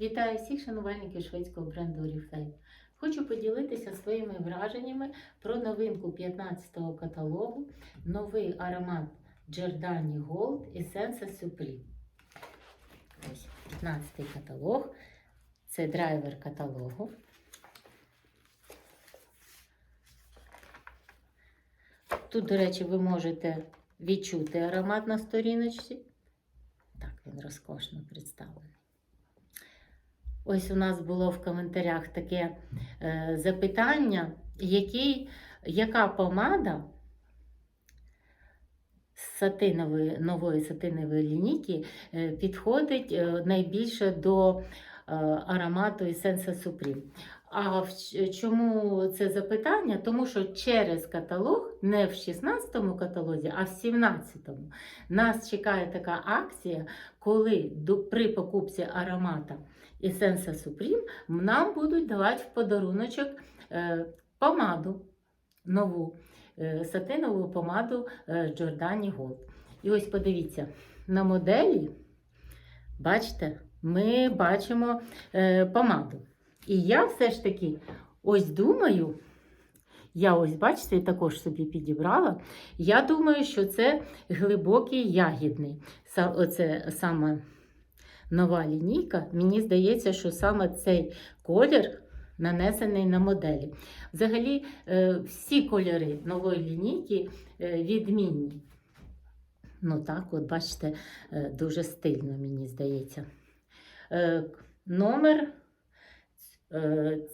Вітаю всіх шанувальників шведського бренду Oriflame. Хочу поділитися своїми враженнями про новинку 15-го каталогу, новий аромат Giordani Gold Essence Supreme. Ось 15-й каталог. Це драйвер каталогу. Тут, до речі, ви можете відчути аромат на сторіночці. Так, він розкошно представлений. Ось у нас було в коментарях таке е, запитання, який, яка помада з сатинової, нової сатинової лінійки е, підходить е, найбільше до е, аромату Essence Supreme. А в чому це запитання? Тому що через каталог, не в 16-му каталозі, а в 17-му, нас чекає така акція, коли до, при покупці аромата Essence Supreme нам будуть давати в подаруночок е, помаду нову, е, сатинову помаду е, Giordani Gold. І ось подивіться, на моделі, бачите, ми бачимо помаду. І я все ж таки ось думаю, я ось, бачите, також собі підібрала. Я думаю, що це глибокий ягідний. Оце саме нова лінійка. Мені здається, що саме цей колір нанесений на моделі. Взагалі, е, всі кольори нової лінійки е, відмінні. Ну так, от бачите, е, дуже стильно, мені здається. Номер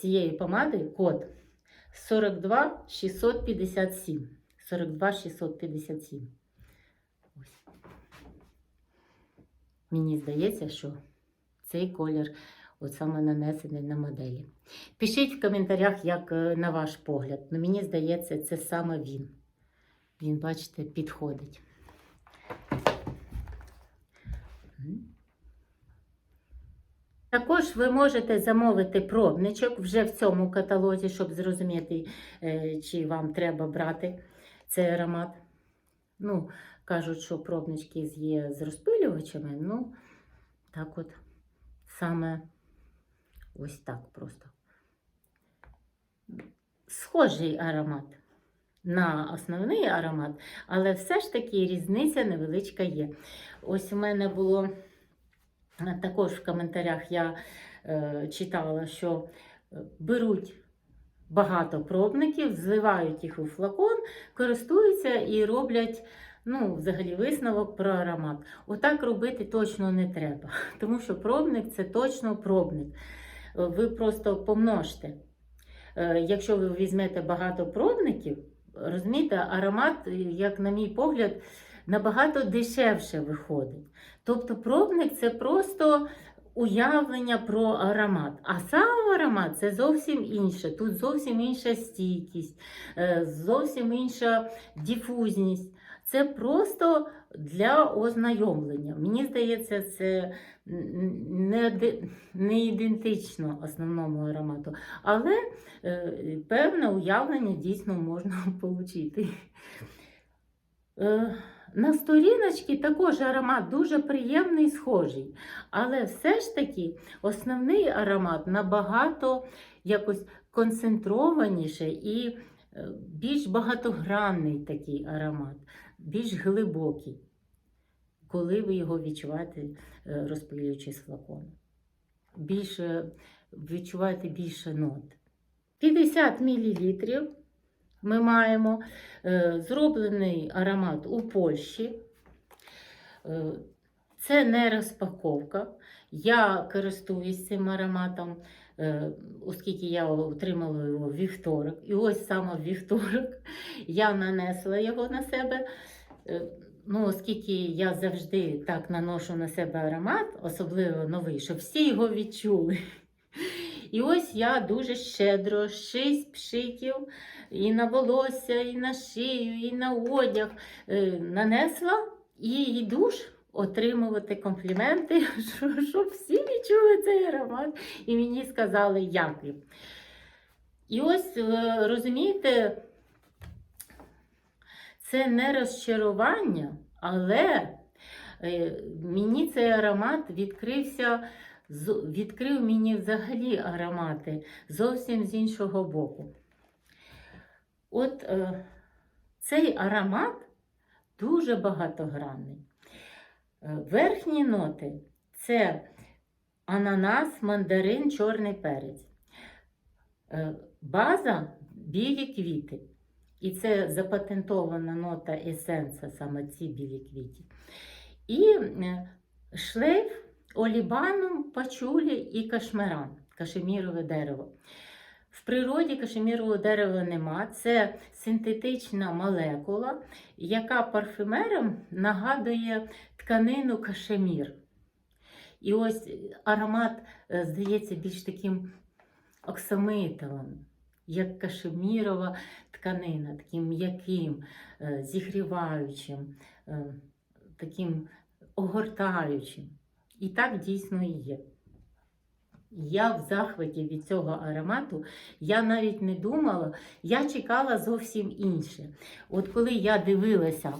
цієї помади код 42 657. Мені здається, що цей колір от саме нанесений на моделі. Пишіть в коментарях, як е, на ваш погляд. Ну, мені здається, це саме він. Він, бачите, підходить. Також ви можете замовити пробничок вже в цьому каталозі, щоб зрозуміти, е, чи вам треба брати цей аромат. Ну, кажуть, що пробнички є з розпилювачами. Ну, так от, саме ось так просто. Схожий аромат на основний аромат, але все ж таки різниця невеличка є. Ось у мене було також в коментарях я е, читала, що е, беруть багато пробників, зливають їх у флакон, користуються і роблять ну, взагалі висновок про аромат. Отак робити точно не треба, тому що пробник це точно пробник. Ви просто помножте. Е, Якщо ви візьмете багато пробників, розумієте, аромат, як на мій погляд, набагато дешевше виходить. Тобто пробник це просто уявлення про аромат. А сам аромат це зовсім інше. Тут зовсім інша стійкість, е, зовсім інша дифузність. Це просто для ознайомлення. Мені здається, це не, не ідентично основному аромату, але е, певне уявлення дійсно можна отримати. Е, на сторіночці також аромат дуже приємний, схожий. Але все ж таки основний аромат набагато якось концентрованіше і е, більш багатогранний такий аромат, більш глибокий, коли ви його відчуваєте, е, розпилюючи з флакону. Більше, відчуваєте більше нот. 50 мл ми маємо е, зроблений аромат у Польщі. Е, Це не розпаковка. Я користуюсь цим ароматом, е, оскільки я отримала його вівторок. І ось саме вівторок я нанесла його на себе. Ну, оскільки я завжди так наношу на себе аромат, особливо новий, щоб всі його відчули. І ось я дуже щедро, шість пшиків і на волосся, і на шию, і на одяг е, нанесла і йду ж отримувати компліменти, що- щоб всі відчули цей аромат і мені сказали, він. І ось е, розумієте, це не розчарування, але е, мені цей аромат відкрився відкрив мені взагалі аромати зовсім з іншого боку. От е, цей аромат дуже багатогранний. Е, Верхні ноти це ананас, мандарин, чорний перець. Е, База білі квіти. І це запатентована нота есенса, саме ці білі квіти. І е, шлейф олібаном, пачулі і кашмиран, кашемірове дерево. В природі кашемірового дерева нема. Це синтетична молекула, яка парфюмерам нагадує тканину кашемір. І ось аромат, е, здається, більш таким оксамитовим, як кашемірова тканина, таким м'яким, е, зігріваючим, е, таким огортаючим. І так дійсно і є. Я в захваті від цього аромату, я навіть не думала, я чекала зовсім інше. От коли я дивилася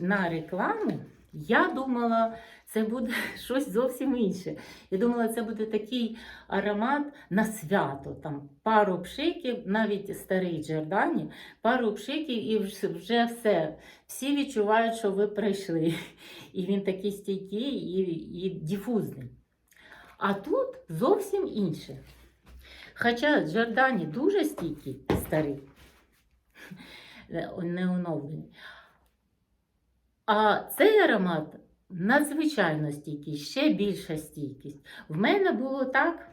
на рекламу, я думала, це буде щось зовсім інше. Я думала, це буде такий аромат на свято. Там пару пшиків, навіть старий Джордані, пару пшиків і вже все. Всі відчувають, що ви прийшли. І він такий стійкий і, і дифузний. А тут зовсім інше. Хоча Джордані дуже стійкий, старий, не оновлений. А цей аромат надзвичайно стійкий, ще більша стійкість. В мене було так,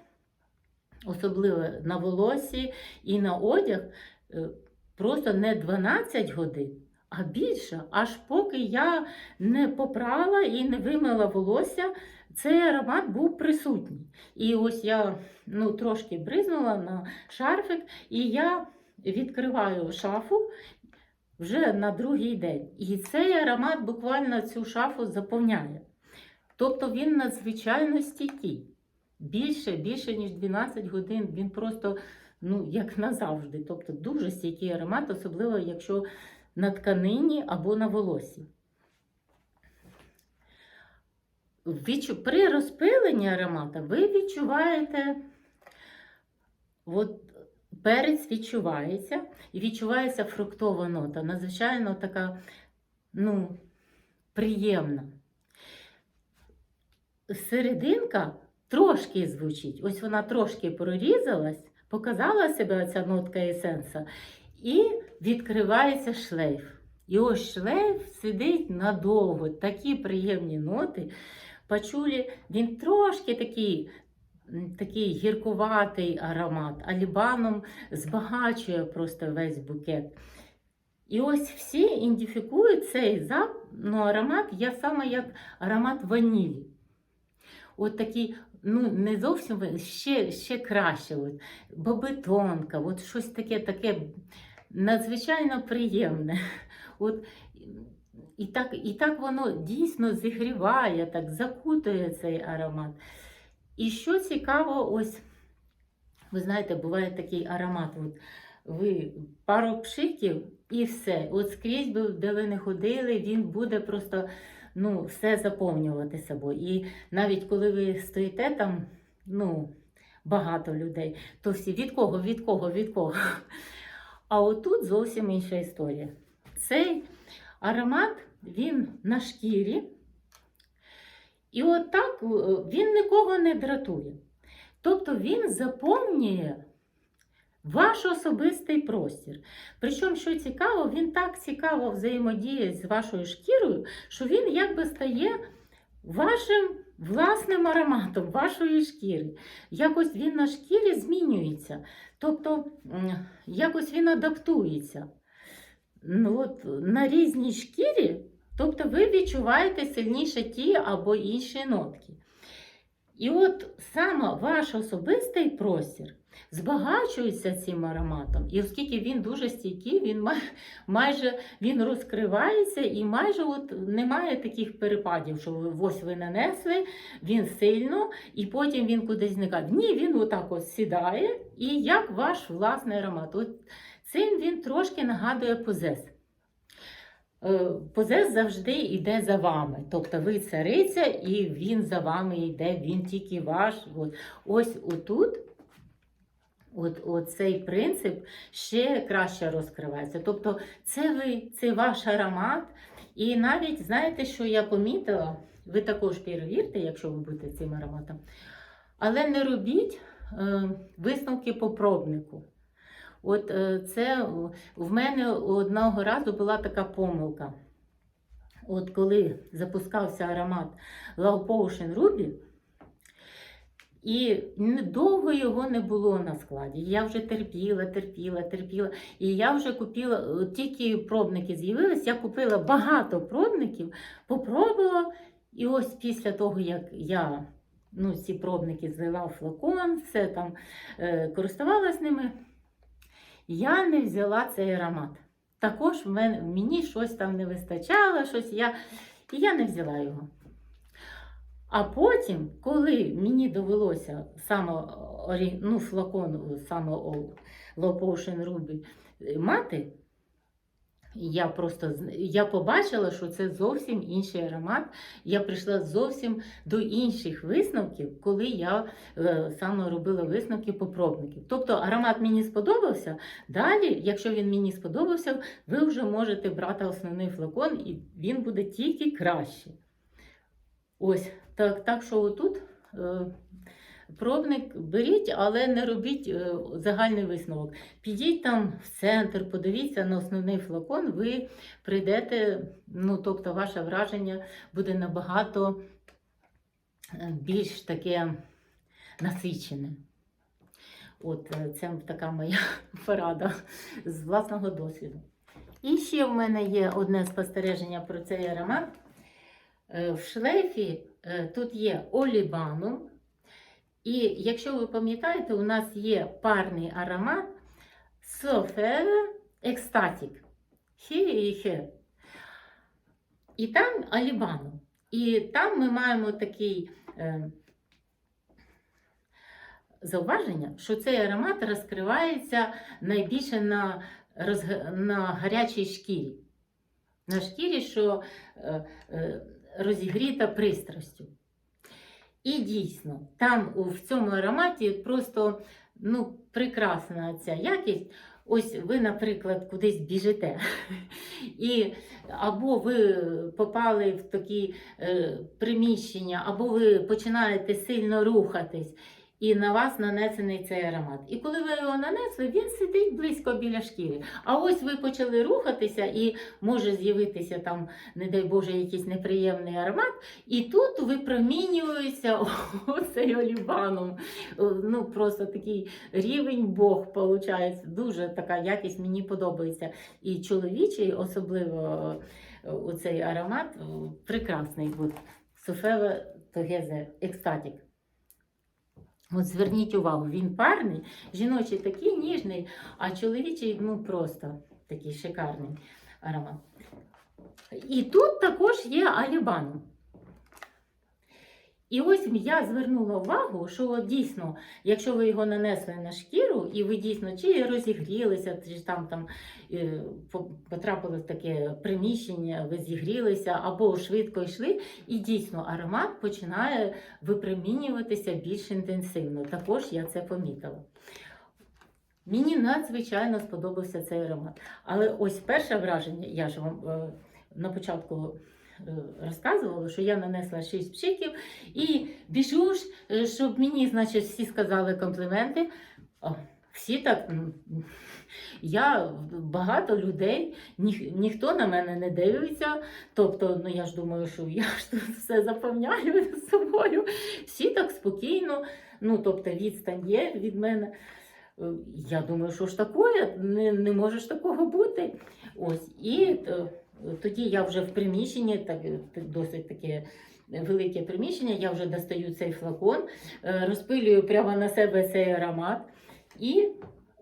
особливо на волосі і на одяг, е, просто не 12 годин, а більше, аж поки я не попрала і не вимила волосся, цей аромат був присутній. І ось я ну, трошки бризнула на шарфик, і я відкриваю шафу вже на другий день. І цей аромат буквально цю шафу заповняє. Тобто він надзвичайно стійкий. Більше, більше, ніж 12 годин. Він просто, ну, як назавжди. Тобто дуже стійкий аромат, особливо якщо на тканині або на волосі. При розпиленні аромата ви відчуваєте, от перець відчувається, і відчувається фруктова нота, надзвичайно така, ну, приємна. Серединка трошки звучить, ось вона трошки прорізалась, показала себе ця нотка есенса, і відкривається шлейф. І ось шлейф сидить надовго, такі приємні ноти. Пачулі, він трошки такий, такий гіркуватий аромат, а лібаном збагачує просто весь букет. І ось всі ідентифікують цей зап... ну, аромат я саме як аромат ванілі. От такий, ну не зовсім ще, ще краще. От, бобитонка, от щось таке, таке надзвичайно приємне. От, і, так, і так воно дійсно зігріває, так закутує цей аромат. І що цікаво, ось, ви знаєте, буває такий аромат. От, ви пару пшиків і все. От скрізь, де ви не ходили, він буде просто ну, все заповнювати собою. І навіть коли ви стоїте там, ну, багато людей, то всі від кого, від кого, від кого. А отут зовсім інша історія. Цей аромат він на шкірі. І от так е, він нікого не дратує. Тобто він заповнює ваш особистий простір. Причому, що цікаво, він так цікаво взаємодіє з вашою шкірою, що він якби стає вашим власним ароматом, вашої шкіри. Якось він на шкірі змінюється. Тобто, якось він адаптується. Ну, от, на різній шкірі, тобто ви відчуваєте сильніше ті або інші нотки. І от саме ваш особистий простір збагачується цим ароматом. І оскільки він дуже стійкий, він май- майже він розкривається і майже от немає таких перепадів, що ви ось ви нанесли, він сильно, і потім він кудись зникає. Ні, він отак от сідає, і як ваш власний аромат. От цим він трошки нагадує позес. Е, позес завжди йде за вами. Тобто ви цариця, і він за вами йде, він тільки ваш. От. Ось отут. От, от цей принцип ще краще розкривається. Тобто, це ви, це ваш аромат. І навіть знаєте, що я помітила, ви також перевірте, якщо ви будете цим ароматом. Але не робіть е, висновки по пробнику. От е, це в мене одного разу була така помилка. От коли запускався аромат Love Potion Ruby, і довго його не було на складі. Я вже терпіла, терпіла, терпіла. І я вже купила, тільки пробники з'явились, я купила багато пробників, попробувала. І ось після того, як я ну, ці пробники злила флакон, все там е, користувалась ними, я не взяла цей аромат. Також мені щось там не вистачало, щось я, і я не взяла його. А потім, коли мені довелося саме ну, флакон саме Low Potion Ruby е, мати, я просто я побачила, що це зовсім інший аромат. Я прийшла зовсім до інших висновків, коли я е, саме робила висновки по пробників. Тобто аромат мені сподобався. Далі, якщо він мені сподобався, ви вже можете брати основний флакон, і він буде тільки краще. Ось так, так що отут е, пробник беріть, але не робіть е, загальний висновок. Підіть там в центр, подивіться на основний флакон, ви прийдете, ну тобто ваше враження буде набагато е, більш таке насичене. От е, це така моя порада з власного досвіду. І ще в мене є одне спостереження про цей аромат. В шлейфі тут є олібанум. І якщо ви пам'ятаєте, у нас є парний аромат Софеве Екстатік. Хі і. І там алібанум. І там ми маємо такий е, зауваження, що цей аромат розкривається найбільше на, розг... на гарячій шкірі. На шкірі, що е, е, розігріта пристрастю. І дійсно, там в цьому ароматі просто ну, прекрасна ця якість. Ось ви, наприклад, кудись біжите, і або ви попали в такі е, приміщення, або ви починаєте сильно рухатись, і на вас нанесений цей аромат. І коли ви його нанесли, він сидить близько біля шкіри. А ось ви почали рухатися, і може з'явитися там, не дай Боже, якийсь неприємний аромат, і тут випромінюється оцей оліваном. Ну, просто такий рівень Бог виходить. Дуже така якість мені подобається. І чоловічий, особливо е, оцей аромат, е, прекрасний. От, Софеве Тогезе Екстатік. От зверніть увагу, він парний, жіночий такий ніжний, а чоловічий ну просто такий шикарний аромат. І тут також є алібан. І ось я звернула увагу, що дійсно, якщо ви його нанесли на шкіру, і ви дійсно чи розігрілися, чи там, там е, потрапили в таке приміщення, ви зігрілися або швидко йшли, і дійсно аромат починає випромінюватися більш інтенсивно. Також я це помітила. Мені надзвичайно сподобався цей аромат. Але ось перше враження, я ж вам е, на початку е, розказувала, що я нанесла 6 пшиків і біжу ж, е, щоб мені, значить, всі сказали компліменти. Всі так. Я багато людей, ніх, ніхто на мене не дивиться. Тобто, ну я ж думаю, що я ж тут все заповняю з собою. Всі так спокійно, ну тобто відстань є від мене. Е, Я думаю, що ж таке, не, не може такого бути. Ось, і е, тоді я вже в приміщенні, так, е, досить таке велике приміщення, я вже достаю цей флакон, розпилюю прямо на себе цей аромат. І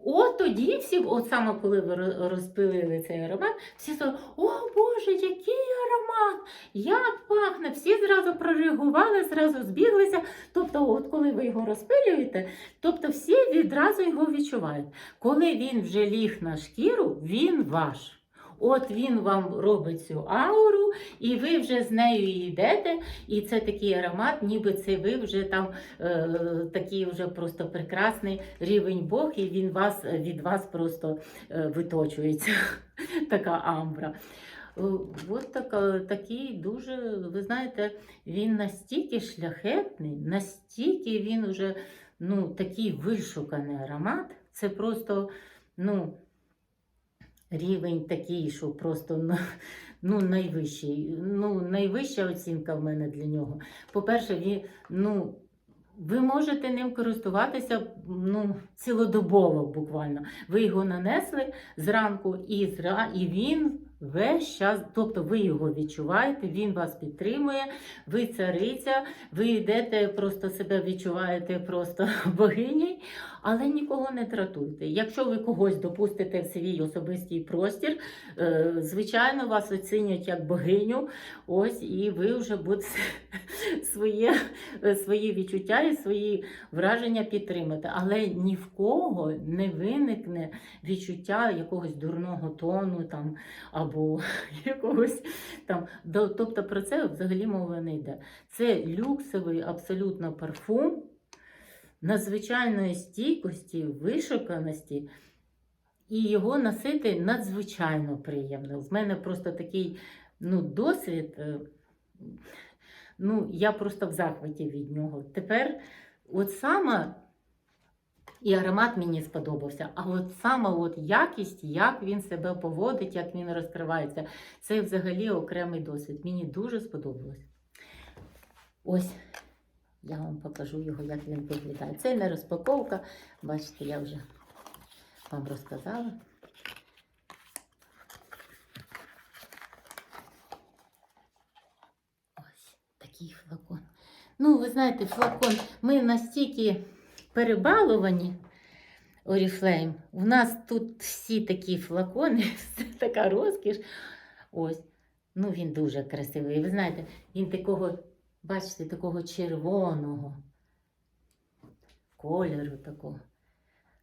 от тоді всі, от саме коли ви роз- розпилили цей аромат, всі сказали, о Боже, який аромат! Як пахне! Всі зразу прореагували, зразу збіглися. Тобто, от коли ви його розпилюєте, тобто всі відразу його відчувають. Коли він вже ліг на шкіру, він ваш. От він вам робить цю ауру, і ви вже з нею йдете. І це такий аромат, ніби це ви вже там е, такий вже просто прекрасний рівень Бог, і він вас від вас просто е, виточується. Така амбра. Е, От така, такий дуже, ви знаєте, він настільки шляхетний, настільки він вже ну, такий вишуканий аромат. Це просто ну, рівень такий, що просто ну, найвищий. Ну, найвища оцінка в мене для нього. По-перше, ну, ви можете ним користуватися ну, цілодобово буквально. Ви його нанесли зранку і, зра... і він весь час, тобто ви його відчуваєте, він вас підтримує, ви цариця, ви йдете, просто себе відчуваєте просто богиній, але нікого не тратуйте. Якщо ви когось допустите в свій особистий простір, е, звичайно, вас оцінять як богиню, ось, і ви вже будете своє, свої відчуття і свої враження підтримати. Але ні в кого не виникне відчуття якогось дурного тону там, або якогось там. Тобто про це взагалі мова не йде. Це люксовий абсолютно парфум надзвичайної стійкості, вишуканості. І його носити надзвичайно приємно. В мене просто такий ну, досвід. е, Ну, я просто в захваті від нього. Тепер, от саме і аромат мені сподобався, а от саме от якість, як він себе поводить, як він розкривається, це взагалі окремий досвід. Мені дуже сподобалось. Ось я вам покажу його, як він виглядає. Це не розпаковка, бачите, я вже вам розказала. Ось такий флакон. Ну, ви знаєте, флакон, ми настільки перебаловані Oriflame. У нас тут всі такі флакони, все така розкіш. Ось. Ну, він дуже красивий. Ви знаєте, він такого, бачите, такого червоного кольору такого.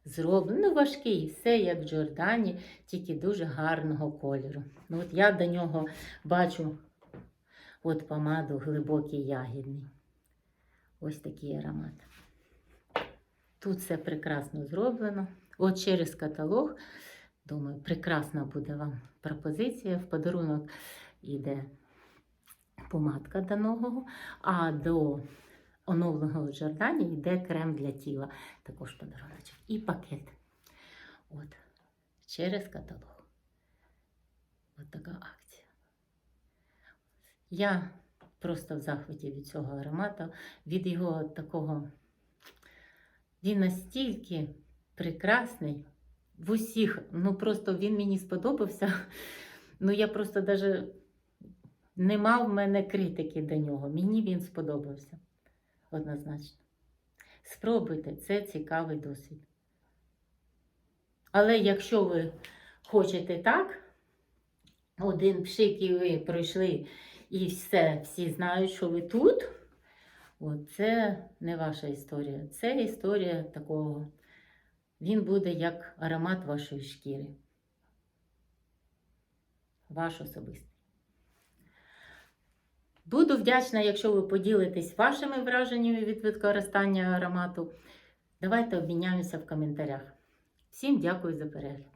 Зроблено, ну, важкий, все як в Джордані, тільки дуже гарного кольору. Ну, от я до нього бачу от помаду глибокий ягідний. Ось такий аромат. Тут все прекрасно зроблено. От через каталог, думаю, прекрасна буде вам пропозиція. В подарунок іде помадка до ногого, а до оновленого Джордані йде крем для тіла. Також подарунок. І пакет. От, через каталог. От така акція. Я просто в захваті від цього аромату, від його такого. Він настільки прекрасний в усіх. Ну просто він мені сподобався. Ну я просто навіть не мав в мене критики до нього. Мені він сподобався. Однозначно. Спробуйте, це цікавий досвід. Але якщо ви хочете так, один пшик і ви пройшли і все, всі знають, що ви тут. От це не ваша історія. Це історія такого. Він буде як аромат вашої шкіри. Ваш особистий. Буду вдячна, якщо ви поділитесь вашими враженнями від використання аромату. Давайте обміняємося в коментарях. Всім дякую за перегляд.